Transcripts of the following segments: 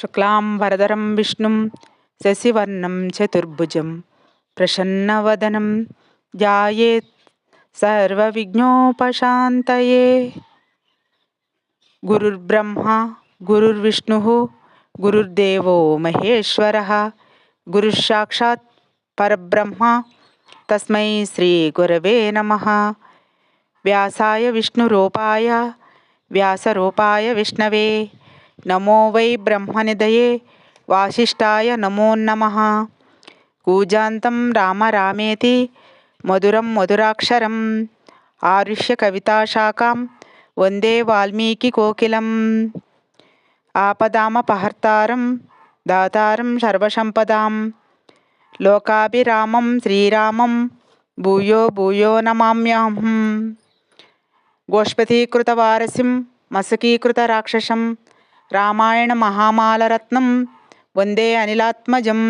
शुक्लां वरदरं विष्णुं शशिवर्णं चतुर्भुजं प्रसन्नवदनं ध्यायेत् सर्वविघ्नोपशान्तये। गुरुर्ब्रह्मा गुरुर्विष्णुः गुरुर्देवो महेश्वरः गुरुस्ताक्षात् परब्रह्म तस्मै श्रीगुरवे नमः। व्यासाय विष्णुरूपाय व्यासरूपाय विष्णवे। నమో వై బ్రహ్మనిదయే వాసిష్ఠాయ నమో నమ. కూజాంతం రామ రామేతి మధురం మధురాక్షరం ఆరుష్య కవితాశాఖాం వందే వాల్మీకి కోకిలం. ఆపదామపహర్తారం దాతారం సర్వసంపదాం. లోకాభిరామం శ్రీరామం భూయో భూయో నమామ్యాహం. గోష్పతీకృతవారసిం మసకీకృత రాక్షసం రామాయణ మహామాలరత్నం వందే అనిలాత్మజం.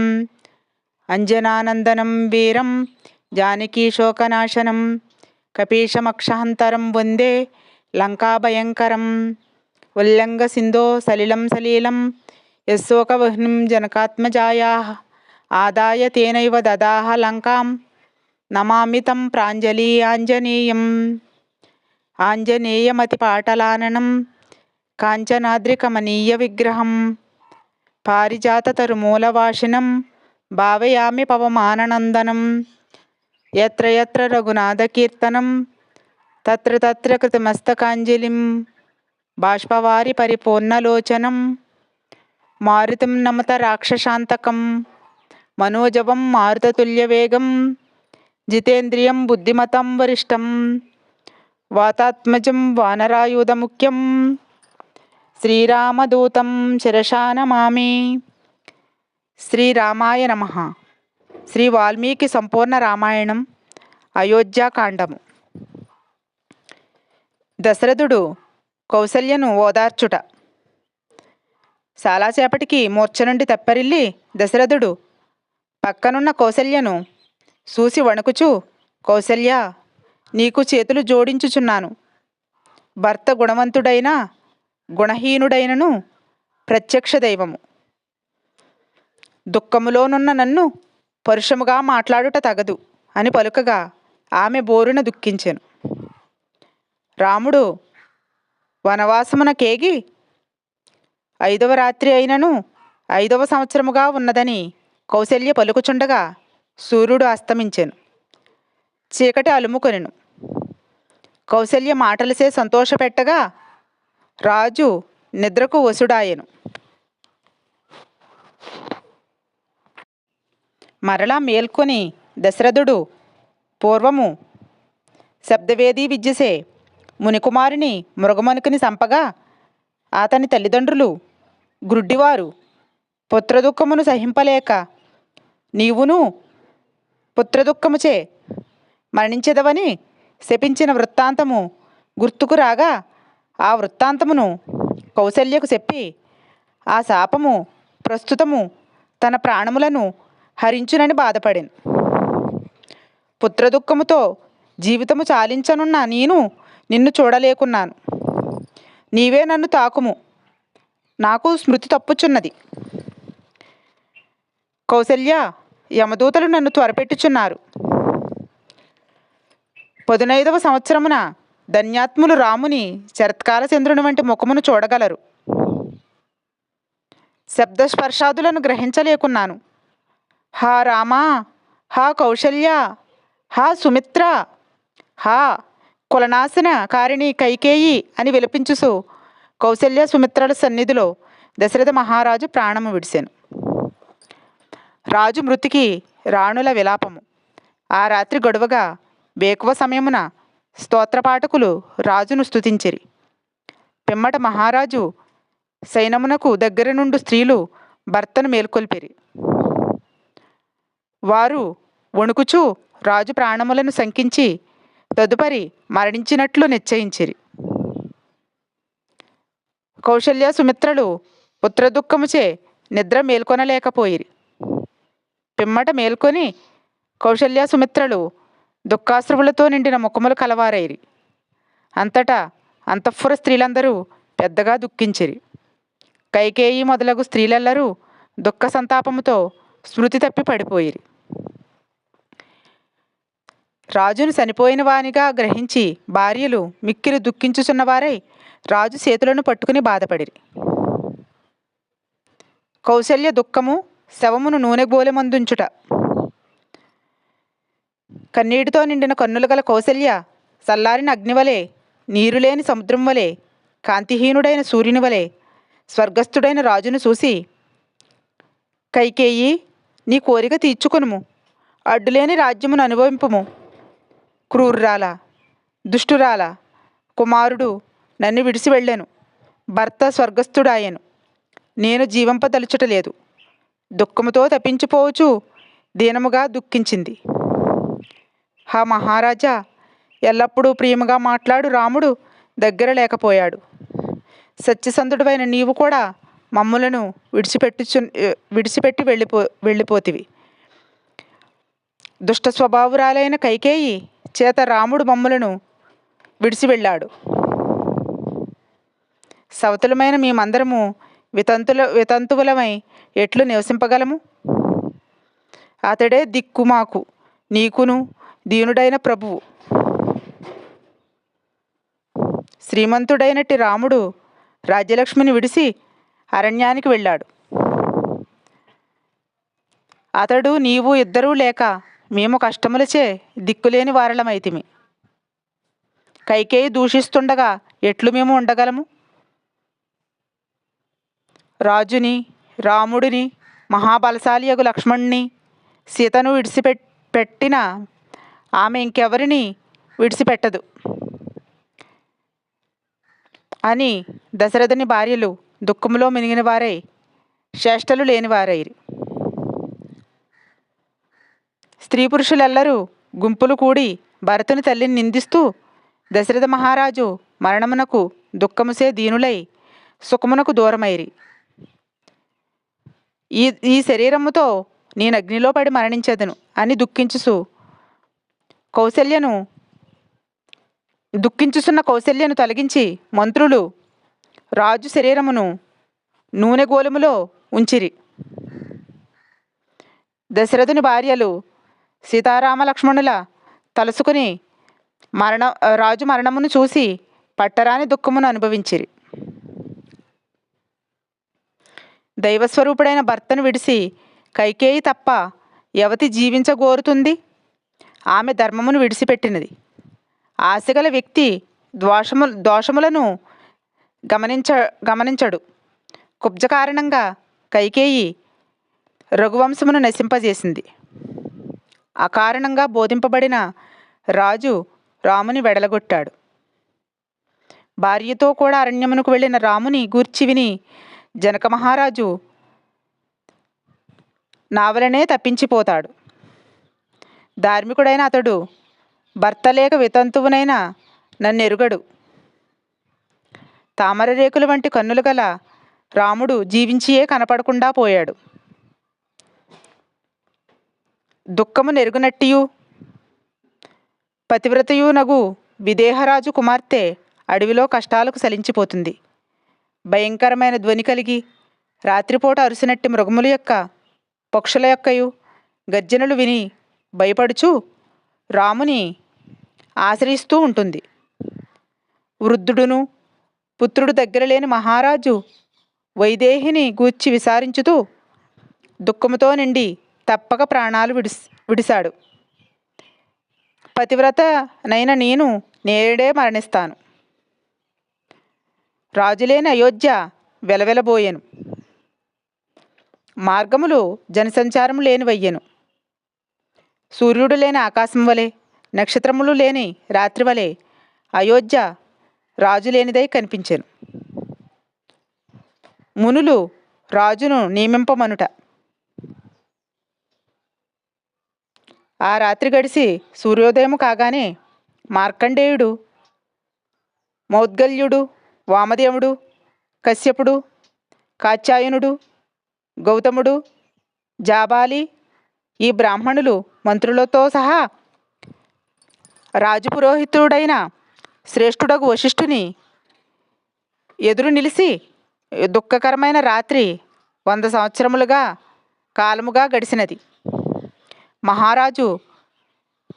అంజనానందనం వీరం జానకీశోకనాశనం కపీశమక్షహంతరం వందే లంకాభయంకరం. ఉల్లంఘ సింధో సలిలం సలీలం యశోకవహ్నిం జనకాత్మజాయా ఆదాయ తేనైవ దదాహ లంకాం నమామితం ప్రాంజలి ఆంజనేయం. ఆంజనేయమతి పాటలాననం కాంచనాద్రికమనీయ విగ్రహం. పారిజాతతరుమూలవాసినం భావయామి పవమాననందనం. ఎత్ర ఎత్ర రఘునాథకీర్తనం. తత్ర తత్ర కృతమస్తకాంజలిం. బాష్పవారి పరిపూర్ణలోచనం. మారుతిం నమత రాక్షశాంతకం. మనోజవం మారుతతుల్యవేగం. జితేంద్రియం బుద్ధిమతం వరిష్టం. వాతాత్మజం వానరాయుధముఖ్యం. శ్రీరామదూతం శిరసా నమామి శ్రీరామాయ నమ. శ్రీ వాల్మీకి సంపూర్ణ రామాయణం అయోధ్యాకాండము దశరథుడు కౌసల్యను ఓదార్చుట. చాలాసేపటికి మూర్ఛ నుండి తెప్పరిల్లి దశరథుడు పక్కనున్న కౌసల్యను చూసి వణుకుచు కౌసల్య నీకు చేతులు జోడించుచున్నాను. భర్త గుణవంతుడైన గుణహీనుడైనను ప్రత్యక్ష దైవము. దుఃఖములోనున్న నన్ను పరుషముగా మాట్లాడుట తగదు అని పలుకగా ఆమె బోరున దుఃఖించెను. రాముడు వనవాసమున కేగి ఐదవ రాత్రి అయినను ఐదవ సంవత్సరముగా ఉన్నదని కౌశల్య పలుకుచుండగా సూర్యుడు అస్తమించెను. చీకటి అలుముకొనెను. కౌశల్య మాటలసే సంతోషపెట్టగా రాజు నిద్రకు వసుడాయెను. మరలా మేల్కొని దశరథుడు పూర్వము శబ్దవేది విద్యసే మునికుమారుని మృగమనుకుని సంపగా అతని తల్లిదండ్రులు గ్రుడ్డివారు పుత్రదుఃఖమును సహింపలేక నీవును పుత్రదుఃఖముచే మరణించెదవని శపించిన వృత్తాంతము గుర్తుకు రాగా ఆ వృత్తాంతమును కౌశల్యకు చెప్పి ఆ శాపము ప్రస్తుతము తన ప్రాణములను హరించునని బాధపడింది పుత్రదుఃఖముతో జీవితము చాలించనున్న నేను నిన్ను చూడలేకున్నాను. నీవే నన్ను తాకుము. నాకు స్మృతి తప్పుచున్నది. కౌశల్య యమదూతలు నన్ను త్వరపెట్టుచున్నారు. పదునైదవ సంవత్సరమున ధన్యాత్ములు రాముని శరత్కాల చంద్రుని వంటి ముఖమును చూడగలరు. శబ్దస్పర్శాదులను గ్రహించలేకున్నాను. హా రామా హా కౌశల్య హా సుమిత్ర హా కులనాశన కారిణి కైకేయి అని విలపించుసు కౌశల్య సుమిత్రల సన్నిధిలో దశరథ మహారాజు ప్రాణము విడిసెను. రాజు మృతికి రాణుల విలాపము. ఆ రాత్రి గొడవగా వేకువ సమయమున స్తోత్రపాఠకులు రాజును స్తుతించిరి. పిమ్మట మహారాజు సైనమునకు దగ్గర నుండి స్త్రీలు భర్తను మేల్కొల్పిరి. వారు వణుకుచూ రాజు ప్రాణములను శంకించి తదుపరి మరణించినట్లు నిశ్చయించిరి. కౌశల్య సుమిత్రలు పుత్రదుఃఖముచే నిద్ర మేల్కొనలేకపోయిరి. పిమ్మట మేల్కొని కౌశల్య సుమిత్రలు దుఃఖాశ్రువులతో నిండిన ముఖములు కలవారైరి. అంతటా అంతఃపుర స్త్రీలందరూ పెద్దగా దుఃఖించిరి. కైకేయి మొదలగు స్త్రీలెల్లరూ దుఃఖ సంతాపముతో స్మృతి తప్పి పడిపోయిరి. రాజును చనిపోయిన వానిగా గ్రహించి భార్యలు మిక్కిలి దుఃఖించుచున్నవారై రాజు చేతులను పట్టుకుని బాధపడిరి. కౌశల్య దుఃఖము శవమును నూనె గోలెమందుంచుట కన్నీటితో నిండిన కన్నులు గల కౌశల్య చల్లారిన అగ్నివలే నీరులేని సముద్రం వలె కాంతిహీనుడైన సూర్యుని వలె స్వర్గస్థుడైన రాజును చూసి కైకేయి నీ కోరిక తీర్చుకొనుము. అడ్డులేని రాజ్యమును అనుభవింపుము. క్రూరురాల దుష్టురాల కుమారుడు నన్ను విడిచి వెళ్ళాను. భర్త స్వర్గస్థుడాయను. నేను జీవింపదలుచుటలేదు దుఃఖముతో తప్పించిపోవచ్చు దీనముగా దుఃఖించింది. హా మహారాజా ఎల్లప్పుడూ ప్రేమగా మాట్లాడు రాముడు దగ్గర లేకపోయాడు. సత్యసంధుడైన నీవు కూడా మమ్ములను విడిచిపెట్టుచు విడిచిపెట్టి వెళ్ళిపో వెళ్ళిపోతివి. దుష్ట స్వభావురాలైన కైకేయి చేత రాముడు మమ్ములను విడిచి వెళ్ళాడు. సవతులమైన మేమందరము వితంతుల వితంతువులమై ఎట్లు నివసింపగలము? అతడే దిక్కు మాకు నీకును దీనుడైన ప్రభువు. శ్రీమంతుడైనటి రాముడు రాజ్యలక్ష్మిని విడిసి అరణ్యానికి వెళ్ళాడు. అతడు నీవు ఇద్దరూ లేక మేము కష్టములచే దిక్కులేని వారలమైతిమి. కైకేయి దూషిస్తుండగా ఎట్లు మేము ఉండగలము? రాజుని రాముడిని మహాబలశాలియగు లక్ష్మణ్ణి సీతను విడిచిపెట్ పెట్టిన ఆమె ఇంకెవరిని విడిచిపెట్టదు. అని దశరథుని భార్యలు దుఃఖములో మినిగిన వారై శ్రేష్టలు లేనివారైరి స్త్రీ పురుషులెల్లరూ గుంపులు కూడి భరతుని తల్లిని నిందిస్తూ దశరథ మహారాజు మరణమునకు దుఃఖముసే దీనులై సుఖమునకు దూరమైరి. ఈ ఈ శరీరముతో నేను అగ్నిలో పడి మరణించదను అని దుఃఖించుసు కౌశల్యను దుఃఖించుచున్న కౌశల్యను తొలగించి మంత్రులు రాజు శరీరమును నూనె గోలుములో ఉంచిరి. దశరథుని భార్యలు సీతారామ లక్ష్మణుల తలుసుకుని మరణ రాజు మరణమును చూసి పట్టరాని దుఃఖమును అనుభవించిరి. దైవస్వరూపుడైన భర్తను విడిసి కైకేయి తప్ప యవతి జీవించగోరుతుంది? ఆమె ధర్మమును విడిచిపెట్టినది. ఆశగల వ్యక్తి దోషము దోషములను గమనించ గమనించడు. కుబ్జ కారణంగా కైకేయి రఘువంశమును నశింపజేసింది. అకారణంగా బోధింపబడిన రాజు రాముని వెడలగొట్టాడు. భార్యతో కూడా అరణ్యమునకు వెళ్ళిన రాముని గూర్చి విని జనక మహారాజు నావలనే తప్పించిపోతాడు. ధార్మికుడైన అతడు భర్త లేక వితంతువునైన నన్ను ఎరుగడు తామర రేకుల వంటి కన్నులు గల రాముడు జీవించియే కనపడకుండా పోయాడు. దుఃఖము నెరుగునట్టియు పతివ్రతయు నగు విదేహరాజు కుమార్తె అడవిలో కష్టాలకు సలించిపోతుంది. భయంకరమైన ధ్వని కలిగి రాత్రిపూట అరిసినట్టి మృగముల యొక్క పక్షుల యొక్కయు గర్జనలు విని భయపడుచు రాముని ఆశ్రయిస్తూ ఉంటుంది. వృద్ధుడును పుత్రుడు దగ్గర లేని మహారాజు వైదేహిని గూర్చి విచారించుతూ దుఃఖముతో నిండి తప్పక ప్రాణాలు విడిస్ విడిశాడు. పతివ్రత నైన నేను నేడే మరణిస్తాను. రాజులేని అయోధ్య వెలవెలబోయెను. మార్గములు జనసంచారం లేనివయ్యెను. సూర్యుడు లేని ఆకాశం వలె నక్షత్రములు లేని రాత్రి వలె అయోధ్య రాజు లేనిదై కనిపించాను. మునులు రాజును నియమింపమనుట. ఆ రాత్రి గడిసి సూర్యోదయం కాగానే మార్కండేయుడు మౌద్గల్యుడు వామదేవుడు కశ్యపుడు కాత్యాయనుడు గౌతముడు జాబాలి ఈ బ్రాహ్మణులు మంత్రులతో సహా రాజపురోహితుడైన శ్రేష్ఠుడగు వశిష్ఠుని ఎదురు నిలిచి దుఃఖకరమైన రాత్రి వంద సంవత్సరములుగా కాలముగా గడిచినది మహారాజు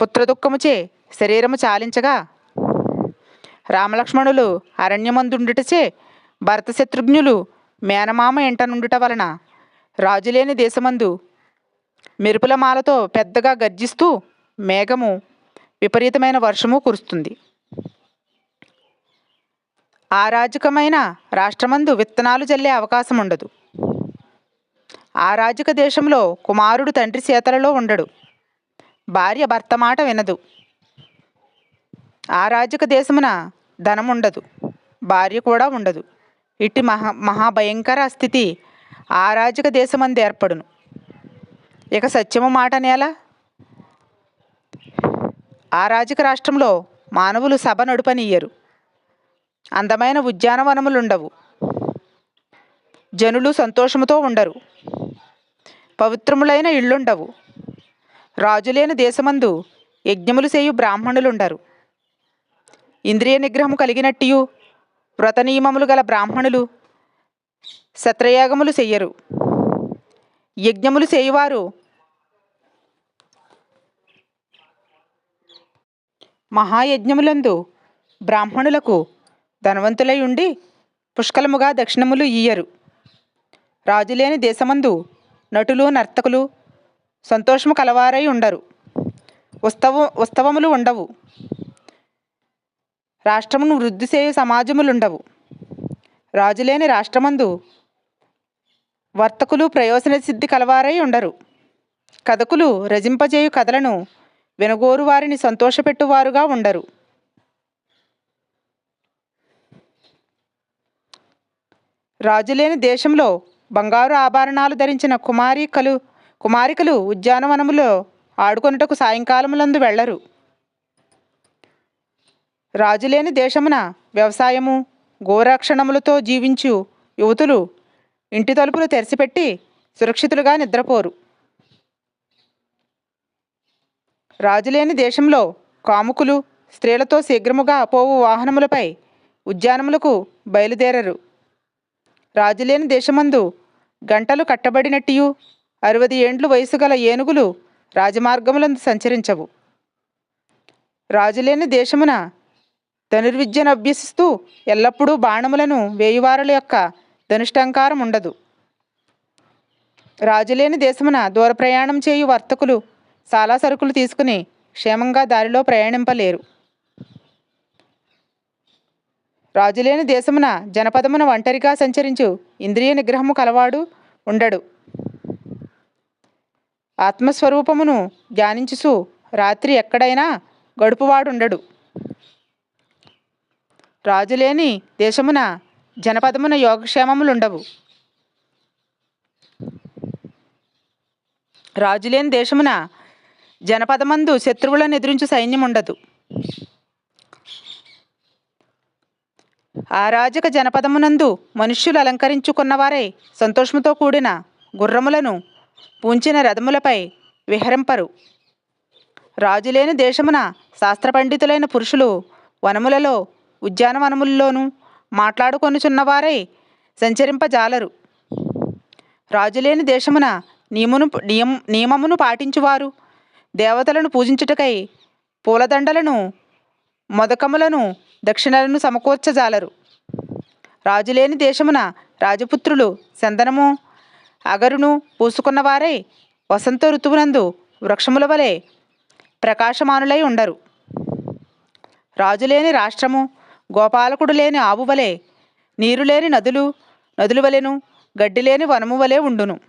పుత్రదుఃఖముచే శరీరము చాలించగా రామలక్ష్మణులు అరణ్యమందుండుటచే భరత శత్రుఘ్నులు మేనమామ ఎంట నుండుట వలన రాజులేని దేశమందు మెరుపుల మాలతో పెద్దగా గర్జిస్తూ మేఘము విపరీతమైన వర్షము కురుస్తుంది. ఆరాజకమైన రాష్ట్రమందు విత్తనాలు జల్లే అవకాశం ఉండదు. ఆరాజక దేశంలో కుమారుడు తండ్రి చేతలలో ఉండడు. భార్య భర్త మాట వినదు. ఆరాజక దేశమున ధనం ఉండదు. భార్య కూడా ఉండదు. ఇట్టి మహా మహాభయంకర స్థితి ఆరాజక దేశమందు ఏర్పడును. ఇక సత్యము మాట నేల ఆరాజక రాష్ట్రంలో మానవులు సభ నడుపనియ్యరు అందమైన ఉద్యానవనములుండవు. జనులు సంతోషముతో ఉండరు. పవిత్రములైన ఇళ్ళుండవు. రాజులేని దేశమందు యజ్ఞములు చేయు బ్రాహ్మణులుండరు. ఇంద్రియ నిగ్రహము కలిగినట్టియు వ్రత నియమములు గల బ్రాహ్మణులు శత్రయాగములు చెయ్యరు. యజ్ఞములు చేయువారు మహాయజ్ఞములందు బ్రాహ్మణులకు ధనవంతులై ఉండి పుష్కలముగా దక్షిణములు ఇయ్యరు రాజులేని దేశమందు నటులు నర్తకులు సంతోషము కలవారై ఉండరు. ఉత్సవ ఉత్సవములు ఉండవు. రాష్ట్రమును వృద్ధి చేయు సమాజములుండవు. రాజులేని రాష్ట్రమందు వర్తకులు ప్రయోజన సిద్ధి కలవారై ఉండరు. కథకులు రజింపజేయు కథలను వినగోరు వారిని సంతోషపెట్టువారుగా ఉండరు. రాజులేని దేశంలో బంగారు ఆభరణాలు ధరించిన కుమారికలు కుమారికలు ఉద్యానవనములో ఆడుకొనుటకు సాయంకాలములందు వెళ్ళరు. రాజులేని దేశమున వ్యవసాయము గోరక్షణములతో జీవించు యువతులు ఇంటి తలుపులు తెరిచిపెట్టి సురక్షితులుగా నిద్రపోరు. రాజులేని దేశంలో కాముకులు స్త్రీలతో శీఘ్రముగా పోవు వాహనములపై ఉద్యానములకు బయలుదేరరు. రాజులేని దేశమందు గంటలు కట్టబడినట్టియు అరవది ఏండ్లు వయసు గల ఏనుగులు రాజమార్గములందు సంచరించవు. రాజులేని దేశమున ధనుర్విద్యను అభ్యసిస్తూ ఎల్లప్పుడూ బాణములను వేయువారుల యొక్క ధనుష్టంకారం ఉండదు. రాజులేని దేశమున దూర ప్రయాణం చేయు వర్తకులు చాలా సరుకులు తీసుకుని క్షేమంగా దారిలో ప్రయాణింపలేరు. రాజులేని దేశమున జనపదమున ఒంటరిగా సంచరించు ఇంద్రియ నిగ్రహము కలవాడు ఉండడు. ఆత్మస్వరూపమును ధ్యానించుసు రాత్రి ఎక్కడైనా గడుపువాడుండడు. రాజులేని దేశమున జనపదమున యోగక్షేమములుండవు. రాజులేని దేశమున జనపదమందు శత్రువులను ఎదిరించు సైన్యం ఉండదు ఆరాజక జనపదమునందు మనుష్యులు అలంకరించుకున్నవారే సంతోషముతో కూడిన గుర్రములను పూంచిన రథములపై విహరింపరు. రాజులేని దేశమున శాస్త్ర పండితులైన పురుషులు వనములలో ఉద్యానవనముల్లోనూ మాట్లాడుకొనుచున్నవారై సంచరింపజాలరు. రాజులేని దేశమున నియమును నియం నియమమును పాటించువారు. దేవతలను పూజించుటకై పూలదండలను మొదకములను దక్షిణలను సమకూర్చజాలరు. రాజులేని దేశమున రాజపుత్రులు చందనము అగరును పూసుకున్నవారై వసంత ఋతువునందు వృక్షముల వలె ప్రకాశమానులై ఉండరు. రాజులేని రాష్ట్రము గోపాలకుడు లేని ఆవు వలె నీరు లేని నదులు నదులు వలెను గడ్డి లేని వనము వలె ఉండును.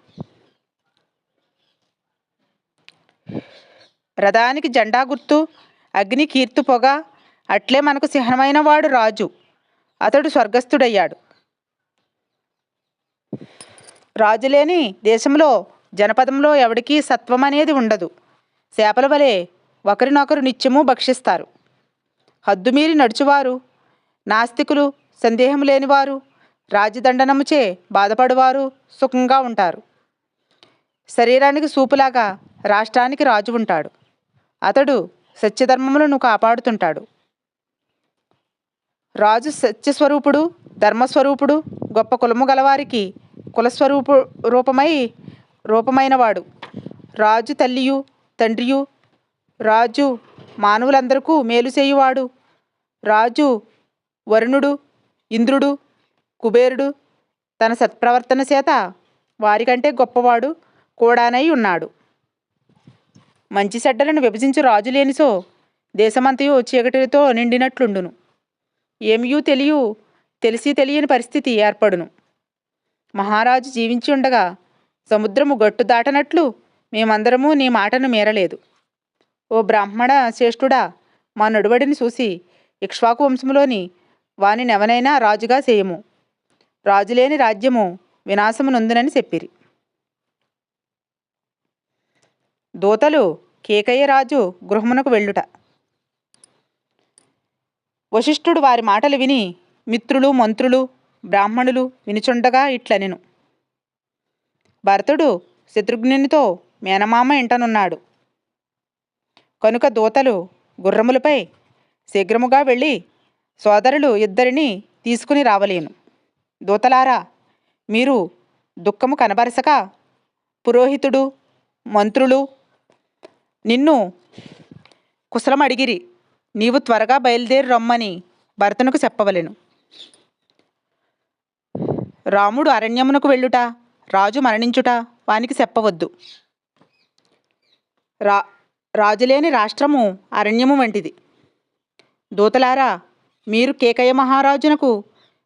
రథానికి జెండా గుర్తు అగ్ని కీర్తు పొగ అట్లే మనకు చిహ్నమైన వాడు రాజు. అతడు స్వర్గస్థుడయ్యాడు. రాజులేని దేశంలో జనపదంలో ఎవడికి సత్వం అనేది ఉండదు. చేపల వలె ఒకరినొకరు నిత్యము భక్షిస్తారు. హద్దుమీరి నడుచువారు నాస్తికులు సందేహం లేనివారు రాజదండనముచే బాధపడువారు సుఖంగా ఉంటారు. శరీరానికి సూపులాగా రాష్ట్రానికి రాజు ఉంటాడు. అతడు సత్యధర్మములను కాపాడుతుంటాడు. రాజు సత్యస్వరూపుడు ధర్మస్వరూపుడు గొప్ప కులము గలవారికి కులస్వరూపు రూపమై రూపమైనవాడు. రాజు తల్లియు తండ్రియు రాజు మానవులందరకు మేలు చేయువాడు. రాజు వరుణుడు ఇంద్రుడు కుబేరుడు తన సత్ప్రవర్తన చేత వారికంటే గొప్పవాడు కూడానై ఉన్నాడు. మంచి చెడ్డలను విభజించు రాజు లేనిసో దేశమంతయు చీకటితో నిండినట్లుండును. ఏమియూ తెలియు తెలిసి తెలియని పరిస్థితి ఏర్పడును. మహారాజు జీవించి ఉండగా సముద్రము గట్టు దాటనట్లు మేమందరము నీ మాటను మీరలేదు. ఓ బ్రాహ్మణ శ్రేష్ఠుడా మా నడువడిని చూసి ఇక్ష్వాకు వంశములోని వాని నెవనైనా రాజుగా చేయము రాజులేని రాజ్యము వినాశము నొందునని చెప్పిరి. దూతలు కేకయ్య రాజు గృహమునకు వెళ్ళుట. వశిష్ఠుడు వారి మాటలు విని మిత్రులు మంత్రులు బ్రాహ్మణులు వినుచుండగా ఇట్లనెను. భరతుడు శత్రుఘ్నునితో మేనమామ ఇంటనున్నాడు. కనుక దూతలు గుర్రములపై శీఘ్రముగా వెళ్ళి సోదరులు ఇద్దరిని తీసుకుని రావలేను. దూతలారా మీరు దుఃఖము కనబరచక పురోహితుడు మంత్రులు నిన్ను కుశలం అడిగిరి. నీవు త్వరగా బయలుదేరి రమ్మని భరతునకు చెప్పవలెను. రాముడు అరణ్యమునకు వెళ్ళుట రాజు మరణించుట వానికి చెప్పవద్దు. రా రాజులేని రాష్ట్రము అరణ్యము వంటిది. దూతలారా మీరు కేకయ్య మహారాజునకు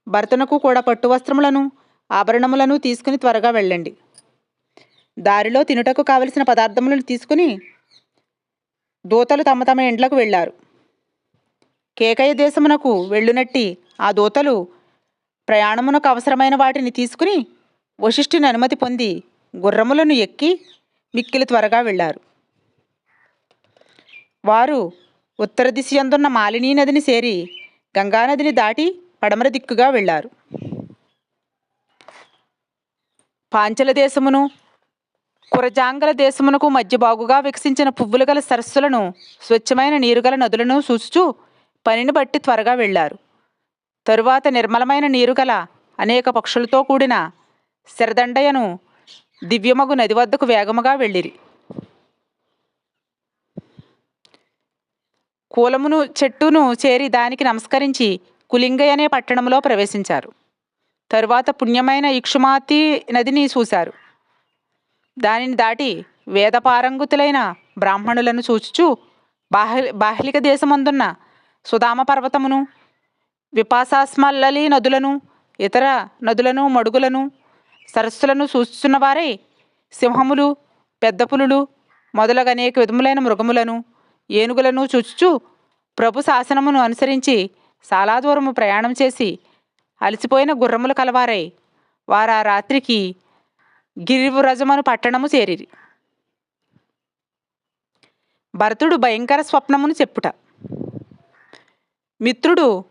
భర్తనకు కూడా పట్టు వస్త్రములను ఆభరణములను తీసుకుని త్వరగా వెళ్ళండి. దారిలో తినుటకు కావలసిన పదార్థములను తీసుకుని దూతలు తమ తమ ఇండ్లకు వెళ్ళారు. కేకయ్య దేశమునకు వెళ్ళునట్టి ఆ దూతలు ప్రయాణమునకు అవసరమైన వాటిని తీసుకుని వశిష్ఠుని అనుమతి పొంది గుర్రములను ఎక్కి మిక్కిలి త్వరగా వెళ్ళారు. వారు ఉత్తర దిశ యందున్న మాలినీ నదిని చేరి గంగానదిని దాటి పడమర దిక్కుగా వెళ్ళారు. పాంచల దేశమును కురజాంగల దేశమునకు మధ్య బాగుగా వికసించిన పువ్వులు గల సరస్సులను స్వచ్ఛమైన నీరుగల నదులను చూచుచూ పనిని బట్టి త్వరగా వెళ్ళారు. తరువాత నిర్మలమైన నీరుగల అనేక పక్షులతో కూడిన శరదండయను దివ్యమగు నది వద్దకు వేగముగా వెళ్ళిరి. కూలమును చెట్టును చేరి దానికి నమస్కరించి కులింగయ్య అనే పట్టణంలో ప్రవేశించారు. తరువాత పుణ్యమైన ఇక్షుమాతి నదిని చూశారు. దానిని దాటి వేదపారంగుతులైన బ్రాహ్మణులను చూచుచూ బాహ్లి బాహ్లిక దేశమందున్న సుధామ పర్వతమును విపాసాస్మల్లలి నదులను ఇతర నదులను మడుగులను సరస్సులను చూస్తున్నవారే సింహములు పెద్ద పులులు మొదలగు అనేక విధములైన మృగములను ఏనుగులను చూచుచూ ప్రభు శాసనమును అనుసరించి చాలా దూరము ప్రయాణం చేసి అలసిపోయిన గుర్రములు కలవారై వారు ఆ రాత్రికి గిరివ్రజమను పట్టణము చేరిరి. భరతుడు భయంకర స్వప్నమును చెప్పుట. మిత్రుడు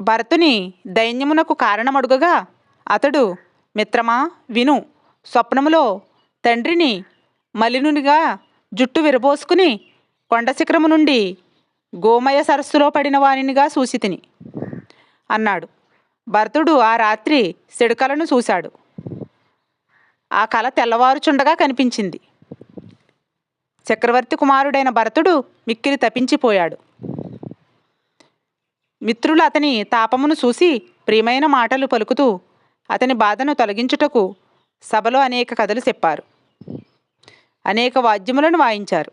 భరతుని దైన్యమునకు కారణమడుగగా అతడు మిత్రమా విను స్వప్నములో తండ్రిని మలినునిగా జుట్టు విరబోసుకుని కొండ శిఖరము నుండి గోమయ సరస్సులో పడిన వానినిగా సూచితిని అన్నాడు. భరతుడు ఆ రాత్రి సిడకలను చూశాడు. ఆ కళ తెల్లవారుచుండగా కనిపించింది. చక్రవర్తి కుమారుడైన భరతుడు మిక్కిలి తపించిపోయాడు. మిత్రులు అతని తాపమును చూసి ప్రియమైన మాటలు పలుకుతూ అతని బాధను తొలగించుటకు సభలో అనేక కథలు చెప్పారు. అనేక వాద్యములను వాయించారు.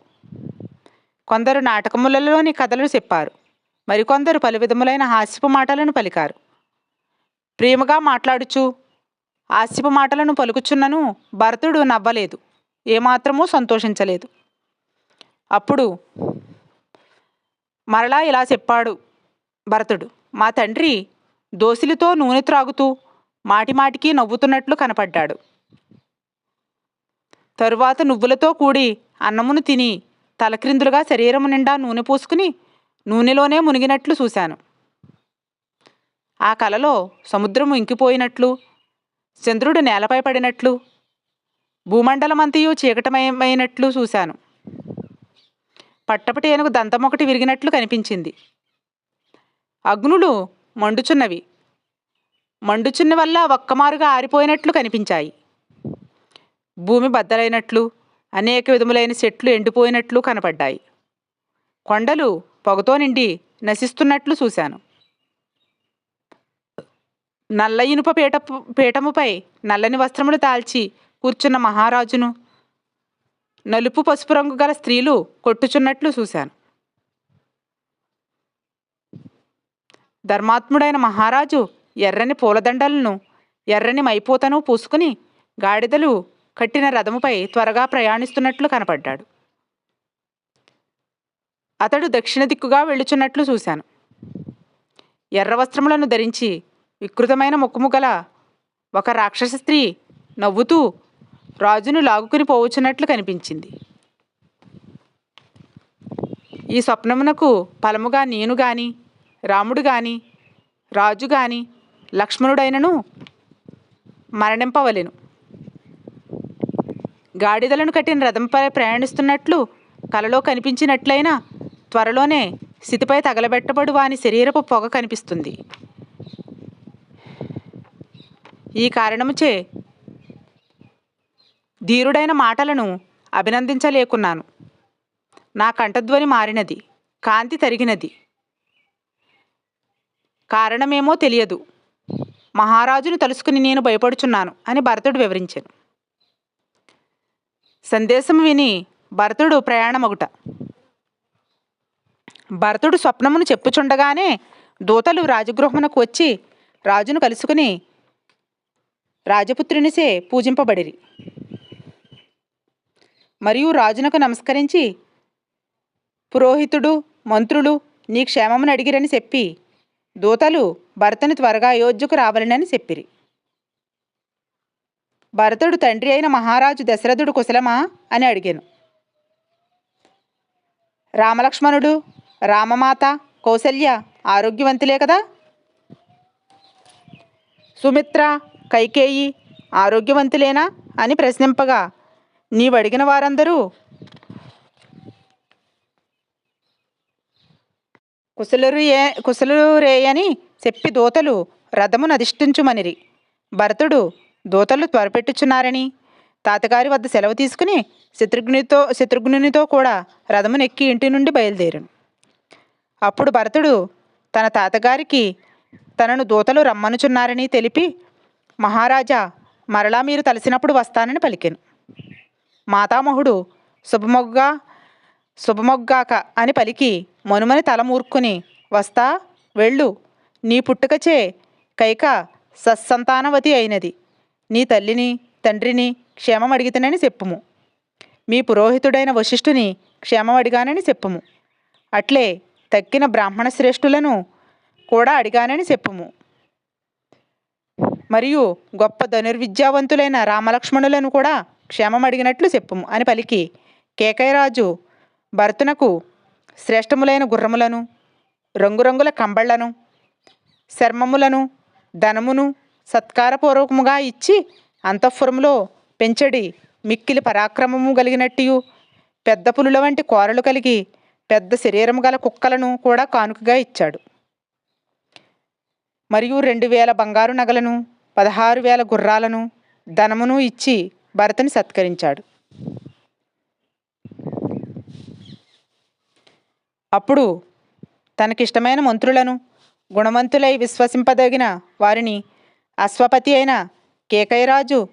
కొందరు నాటకములలోని కథలు చెప్పారు. మరికొందరు పలు విధములైన హాస్యపు మాటలను పలికారు. ప్రేమగా మాట్లాడుచు. హాస్యపు మాటలను పలుకుచున్నను భరతుడు నవ్వలేదు. ఏమాత్రమూ సంతోషించలేదు. అప్పుడు మరలా ఇలా చెప్పాడు భరతుడు మా తండ్రి దోసిలితో నూనె త్రాగుతూ మాటిమాటికి నవ్వుతున్నట్లు కనపడ్డాడు. తరువాత నువ్వులతో కూడి అన్నమును తిని తలక్రిందులుగా శరీరము నిండా నూనె పోసుకుని నూనెలోనే మునిగినట్లు చూశాను. ఆ కలలో సముద్రము ఇంకిపోయినట్లు చంద్రుడు నేలపై పడినట్లు భూమండలమంతయు చీకటమయమైనట్లు చూశాను. పట్టపటి ఏనుగు దంతం ఒకటి విరిగినట్లు కనిపించింది. అగ్నులు మండుచున్నవి. మండుచున్న వల్ల ఒక్కమారుగా ఆరిపోయినట్లు కనిపించాయి. భూమి బద్దలైనట్లు అనేక విధములైన చెట్లు ఎండిపోయినట్లు కనపడ్డాయి. కొండలు పొగతో నిండి నశిస్తున్నట్లు చూశాను. నల్ల ఇనుప పీట పీఠముపై నల్లని వస్త్రములు తాల్చి కూర్చున్న మహారాజును నలుపు పసుపు రంగు గల స్త్రీలు కొట్టుచున్నట్లు చూశాను. ధర్మాత్ముడైన మహారాజు ఎర్రని పూలదండలను ఎర్రని మైపోతను పూసుకుని గాడిదలు కట్టిన రథముపై త్వరగా ప్రయాణిస్తున్నట్లు కనపడ్డాడు. అతడు దక్షిణ దిక్కుగా వెళ్ళుచున్నట్లు చూశాను. ఎర్ర వస్త్రములను ధరించి వికృతమైన ముఖము గల ఒక రాక్షస స్త్రీ నవ్వుతూ రాజును లాగుకుని పోవచ్చున్నట్లు కనిపించింది. ఈ స్వప్నమునకు ఫలముగా నేను గాని రాముడు గాని రాజు గాని లక్ష్మణుడైనను మరణింపవలెను. గాడిదలను కట్టిన రథంపై ప్రయాణిస్తున్నట్లు కలలో కనిపించినట్లయినా త్వరలోనే స్థితిపై తగలబెట్టబడు వాని శరీరపు పొగ కనిపిస్తుంది. ఈ కారణముచే ధీరుడైన మాటలను అభినందించలేకున్నాను. నా కంఠధ్వని మారినది కాంతి తరిగినది. కారణమేమో తెలియదు. మహారాజును తలుసుకుని నేను భయపడుచున్నాను అని భరతుడు వివరించాను. సందేశం విని భరతుడు ప్రయాణమగుట. భరతుడు స్వప్నమును చెప్పుచుండగానే దూతలు రాజగృహమునకు వచ్చి రాజును కలుసుకుని రాజపుత్రునిసే పూజింపబడిరి. మరియు రాజునకు నమస్కరించి పురోహితుడు మంత్రులు నీ క్షేమమును అడిగిరని చెప్పి దూతలు భరతుని త్వరగా అయోధ్యకు రావాలని చెప్పిరి. భరతుడు తండ్రి అయిన మహారాజు దశరథుడు కుశలమా అని అడిగాను. రామలక్ష్మణుడు రామమాత కౌసల్య ఆరోగ్యవంతులే కదా? సుమిత్ర కైకేయి ఆరోగ్యవంతులేనా అని ప్రశ్నింపగా నీవు అడిగిన వారందరూ కుశలురు ఏ కుశలురేయని చెప్పి దూతలు రథమును అధిష్ఠించుమనిరి. భరతుడు దూతలు త్వరపెట్టుచున్నారని తాతగారి వద్ద సెలవు తీసుకుని శత్రుఘ్నితో శత్రుఘ్నునితో కూడా రథమునెక్కి ఇంటి నుండి బయలుదేరాను. అప్పుడు భరతుడు తన తాతగారికి తనను దూతలు రమ్మనుచున్నారని తెలిపి మహారాజా మరలా మీరు తలసినప్పుడు వస్తానని పలికెను. మాతామహుడు శుభమొగ్గా శుభమొగ్గాక అని పలికి మనుమని తలమూర్కుని వస్తా వెళ్ళు. నీ పుట్టుకచే కైక సత్సంతానవతి అయినది. నీ తల్లిని తండ్రిని క్షేమం అడిగితేనని చెప్పుము. మీ పురోహితుడైన వశిష్ఠుని క్షేమం అడిగానని చెప్పుము. అట్లే తక్కిన బ్రాహ్మణ శ్రేష్ఠులను కూడా అడిగానని చెప్పుము. మరియు గొప్ప ధనుర్విద్యావంతులైన రామలక్ష్మణులను కూడా క్షేమం అడిగినట్లు చెప్పుము అని పలికి కేకయరాజు. భరతునకు శ్రేష్టములైన గుర్రములను రంగురంగుల కంబళ్ళను శర్మములను ధనమును సత్కారపూర్వకముగా ఇచ్చి అంతఃపురములో పెంచడి మిక్కిలి పరాక్రమము కలిగినట్టు పెద్ద పులుల వంటి కోరలు కలిగి పెద్ద శరీరము గల కుక్కలను కూడా కానుకగా ఇచ్చాడు. మరియు రెండు వేల బంగారు నగలను పదహారు వేల గుర్రాలను ధనమును ఇచ్చి భరతుని సత్కరించాడు. అప్పుడు తనకిష్టమైన మంత్రులను గుణవంతులై విశ్వసింపదగిన వారిని అశ్వపతి అయిన కేకయరాజు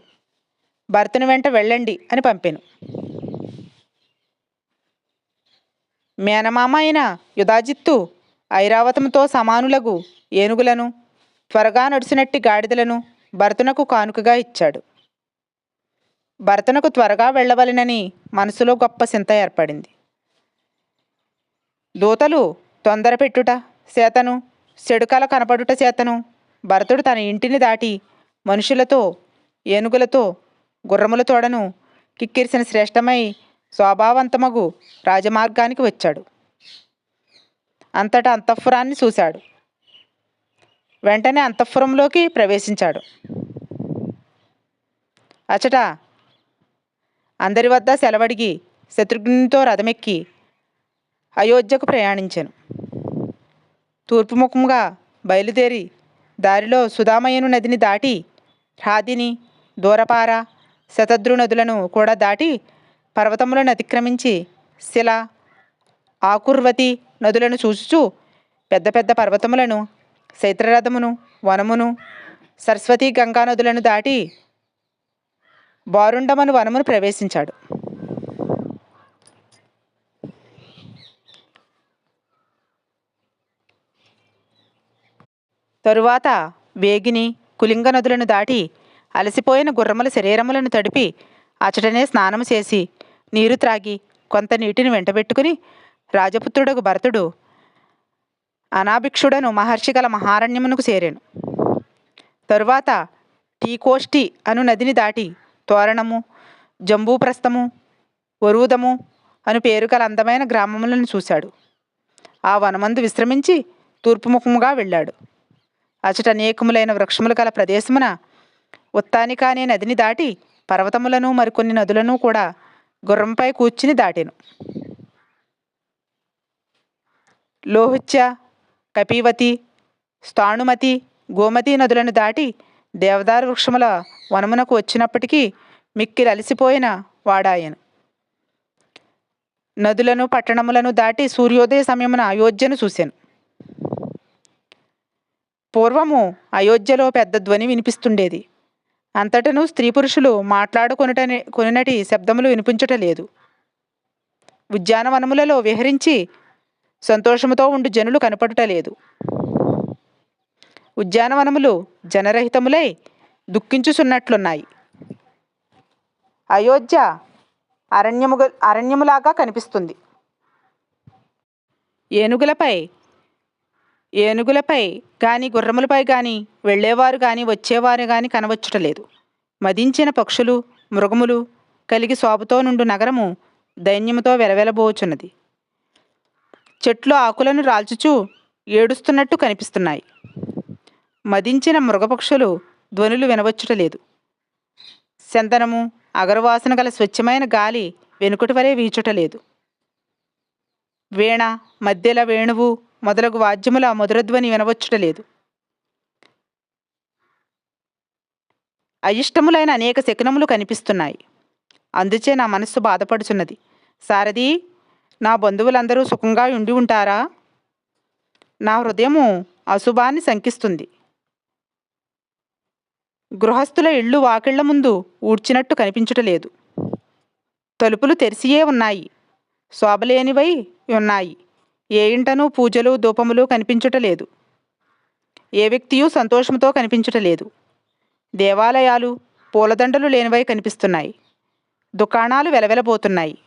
భరతుని వెంట వెళ్ళండి అని పంపాను. మేనమామ అయిన యుధాజిత్తు ఐరావతముతో సమానులగు ఏనుగులను త్వరగా నడిచినట్టి గాడిదలను భరతునకు కానుకగా ఇచ్చాడు. భరతునకు త్వరగా వెళ్ళవలెనని మనసులో గొప్ప చింత ఏర్పడింది. దూతలు తొందర పెట్టుట చేతను చెడుకల కనపడుట చేతను భరతుడు తన ఇంటిని దాటి మనుషులతో ఏనుగులతో గుర్రముల తోడను కిక్కిరిసిన శ్రేష్టమై స్వభావంతమగు రాజమార్గానికి వచ్చాడు. అంతటా అంతఃపురాన్ని చూశాడు. వెంటనే అంతఃపురంలోకి ప్రవేశించాడు. అచట అందరి వద్ద సెలవడిగి శత్రుఘ్నునితో రథమెక్కి అయోధ్యకు ప్రయాణించాను. తూర్పుముఖముగా బయలుదేరి దారిలో సుధామయను నదిని దాటి రాదిని దూరపార శతద్రు నదులను కూడా దాటి పర్వతములను అతిక్రమించి శిల ఆకుర్వతి నదులను చూచుచూ పెద్ద పెద్ద పర్వతములను శైత్రరథమును వనమును సరస్వతి గంగా నదులను దాటి బారుండమను వనమును ప్రవేశించాడు. తరువాత వేగిని కులింగ నదులను దాటి అలసిపోయిన గుర్రముల శరీరములను తడిపి అచటనే స్నానము చేసి నీరు త్రాగి కొంత నీటిని వెంటబెట్టుకుని రాజపుత్రుడకు భరతుడు అనాభిక్షుడను మహర్షి గల మహారణ్యమునకు చేరాను. తరువాత టీకోష్టి అను నదిని దాటి తోరణము జంబూప్రస్థము వరూదము అను పేరు గల అందమైన గ్రామములను చూశాడు. ఆ వనమందు విశ్రమించి తూర్పుముఖముగా వెళ్ళాడు. అచట అనేకములైన వృక్షములు గల ప్రదేశమున ఉత్తానిక అనే నదిని దాటి పర్వతములను మరికొన్ని నదులను కూడా గుర్రంపై కూర్చుని దాటాను. లోహిత్య కపీవతి స్థాణుమతి గోమతి నదులను దాటి దేవదారు వృక్షముల వనమునకు వచ్చినప్పటికీ మిక్కిలి అలసిపోయిన వాడాయను. నదులను పట్టణములను దాటి సూర్యోదయ సమయమున అయోధ్యను చూశాను పూర్వము అయోధ్యలో పెద్ద ధ్వని వినిపిస్తుండేది. అంతటను స్త్రీ పురుషులు మాట్లాడుకొనటనే కొనినటి శబ్దములు వినిపించటలేదు ఉద్యానవనములలో విహరించి సంతోషముతో ఉండు జనులు కనపడుట లేదు ఉద్యానవనములు జనరహితములై దుఃఖించుచున్నట్లున్నాయి. అయోధ్య అరణ్యము అరణ్యములాగా కనిపిస్తుంది. ఏనుగులపై ఏనుగులపై కానీ గుర్రములపై కానీ వెళ్ళేవారు కానీ వచ్చేవారు కానీ కనవచ్చుటలేదు. మదించిన పక్షులు మృగములు కలిగి శోభతో నుండు నగరము దైన్యముతో వెలవెలబోచున్నది. చెట్లు ఆకులను రాల్చుచూ ఏడుస్తున్నట్టు కనిపిస్తున్నాయి. మదించిన మృగపక్షులు ధ్వనులు వినవచ్చుటలేదు చందనము అగరవాసన గల స్వచ్ఛమైన గాలి వెనుకటి వలె వీచుటలేదు వీణ మధ్యల వేణువు మొదలగు వాద్యముల మధురధ్వని వినవచ్చుటలేదు అయిష్టములైన అనేక శకునములు కనిపిస్తున్నాయి. అందుచే నా మనస్సు బాధపడుచున్నది. సారథి నా బంధువులందరూ సుఖంగా ఉండి ఉంటారా? నా హృదయము అశుభాన్ని శంకిస్తుంది. గృహస్థుల ఇళ్ళు వాకిళ్ళ ముందు ఊడ్చినట్టు కనిపించటలేదు తలుపులు తెరిసియే ఉన్నాయి. శోభలేనివై ఉన్నాయి. ఏ ఇంటనూ పూజలు ధూపములు కనిపించటలేదు ఏ వ్యక్తియు సంతోషంతో కనిపించటలేదు దేవాలయాలు పూలదండలు లేనివై కనిపిస్తున్నాయి. దుకాణాలు వెలవెలబోతున్నాయి.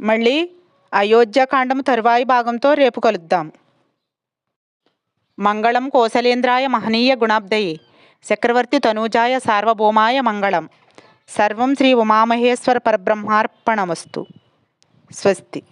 మళ్ళీ అయోధ్యకాండము తరువాయి భాగంతో రేపు కలుద్దాం. మంగళం కోసలేంద్రాయ మహనీయ గుణాబ్దయే. చక్రవర్తి తనూజాయ సార్వభౌమాయ మంగళం. సర్వం శ్రీ ఉమామహేశ్వర పరబ్రహ్మార్పణమస్తు. స్వస్తి.